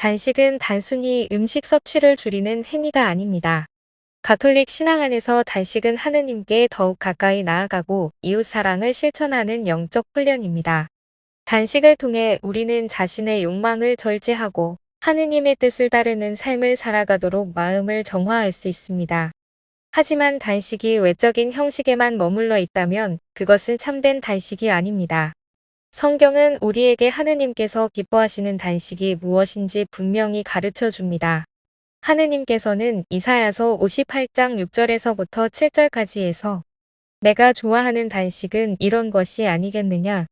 단식은 단순히 음식 섭취를 줄이는 행위가 아닙니다. 가톨릭 신앙 안에서 단식은 하느님께 더욱 가까이 나아가고 이웃 사랑을 실천하는 영적 훈련입니다. 단식을 통해 우리는 자신의 욕망을 절제하고 하느님의 뜻을 따르는 삶을 살아가도록 마음을 정화할 수 있습니다. 하지만 단식이 외적인 형식에만 머물러 있다면 그것은 참된 단식이 아닙니다. 성경은 우리에게 하느님께서 기뻐하시는 단식이 무엇인지 분명히 가르쳐 줍니다. 하느님께서는 이사야서 58장 6절에서부터 7절까지에서 내가 좋아하는 단식은 이런 것이 아니겠느냐.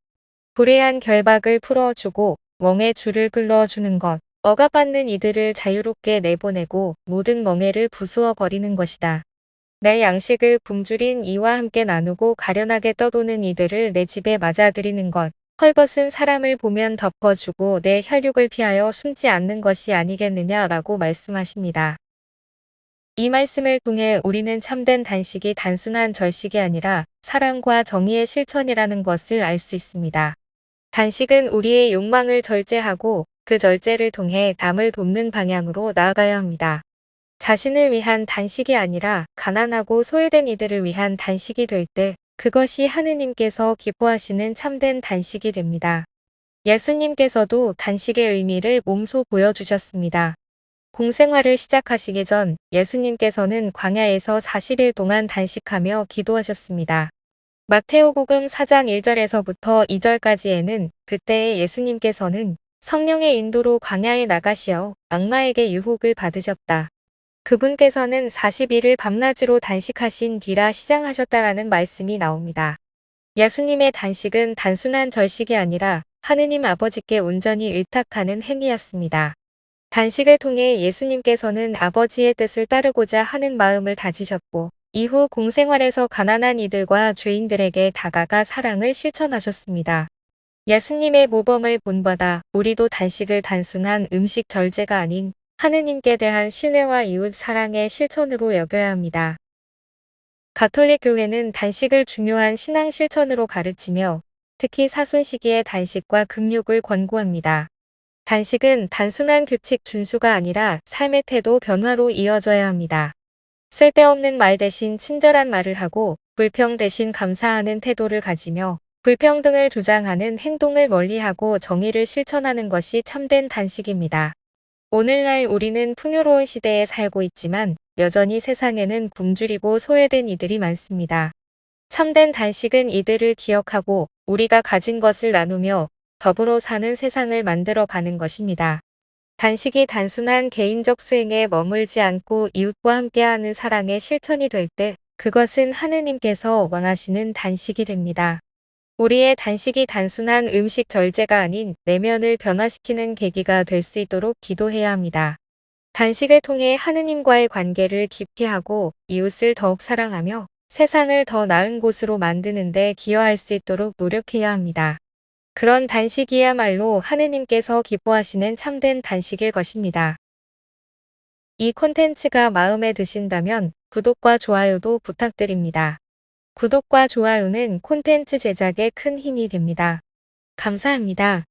불의한 결박을 풀어주고 멍에 줄을 끌어주는 것, 억압받는 이들을 자유롭게 내보내고 모든 멍해를 부수어 버리는 것이다. 내 양식을 굶주린 이와 함께 나누고 가련하게 떠도는 이들을 내 집에 맞아들이는 것, 헐벗은 사람을 보면 덮어주고 내 혈육을 피하여 숨지 않는 것이 아니겠느냐라고 말씀하십니다. 이 말씀을 통해 우리는 참된 단식이 단순한 절식이 아니라 사랑과 정의의 실천이라는 것을 알 수 있습니다. 단식은 우리의 욕망을 절제하고 그 절제를 통해 남을 돕는 방향으로 나아가야 합니다. 자신을 위한 단식이 아니라 가난하고 소외된 이들을 위한 단식이 될 때 그것이 하느님께서 기뻐하시는 참된 단식이 됩니다. 예수님께서도 단식의 의미를 몸소 보여주셨습니다. 공생활을 시작하시기 전 예수님께서는 광야에서 40일 동안 단식하며 기도하셨습니다. 마테오복음 4장 1절에서부터 2절까지에는 그때의 예수님께서는 성령의 인도로 광야에 나가시어 악마에게 유혹을 받으셨다. 그분께서는 40일을 밤낮으로 단식하신 뒤라 시장하셨다라는 말씀이 나옵니다. 예수님의 단식은 단순한 절식이 아니라 하느님 아버지께 온전히 의탁하는 행위였습니다. 단식을 통해 예수님께서는 아버지의 뜻을 따르고자 하는 마음을 다지셨고 이후 공생활에서 가난한 이들과 죄인들에게 다가가 사랑을 실천하셨습니다. 예수님의 모범을 본받아 우리도 단식을 단순한 음식 절제가 아닌 하느님께 대한 신뢰와 이웃 사랑의 실천으로 여겨야 합니다. 가톨릭 교회는 단식을 중요한 신앙 실천으로 가르치며 특히 사순 시기의 단식과 금욕을 권고합니다. 단식은 단순한 규칙 준수가 아니라 삶의 태도 변화로 이어져야 합니다. 쓸데없는 말 대신 친절한 말을 하고 불평 대신 감사하는 태도를 가지며 불평등을 주장하는 행동을 멀리하고 정의를 실천하는 것이 참된 단식입니다. 오늘날 우리는 풍요로운 시대에 살고 있지만 여전히 세상에는 굶주리고 소외된 이들이 많습니다. 참된 단식은 이들을 기억하고 우리가 가진 것을 나누며 더불어 사는 세상을 만들어 가는 것입니다. 단식이 단순한 개인적 수행에 머물지 않고 이웃과 함께하는 사랑의 실천이 될 때 그것은 하느님께서 원하시는 단식이 됩니다. 우리의 단식이 단순한 음식 절제가 아닌 내면을 변화시키는 계기가 될 수 있도록 기도해야 합니다. 단식을 통해 하느님과의 관계를 깊이 하고 이웃을 더욱 사랑하며 세상을 더 나은 곳으로 만드는 데 기여할 수 있도록 노력해야 합니다. 그런 단식이야말로 하느님께서 기뻐하시는 참된 단식일 것입니다. 이 콘텐츠가 마음에 드신다면 구독과 좋아요도 부탁드립니다. 구독과 좋아요는 콘텐츠 제작에 큰 힘이 됩니다. 감사합니다.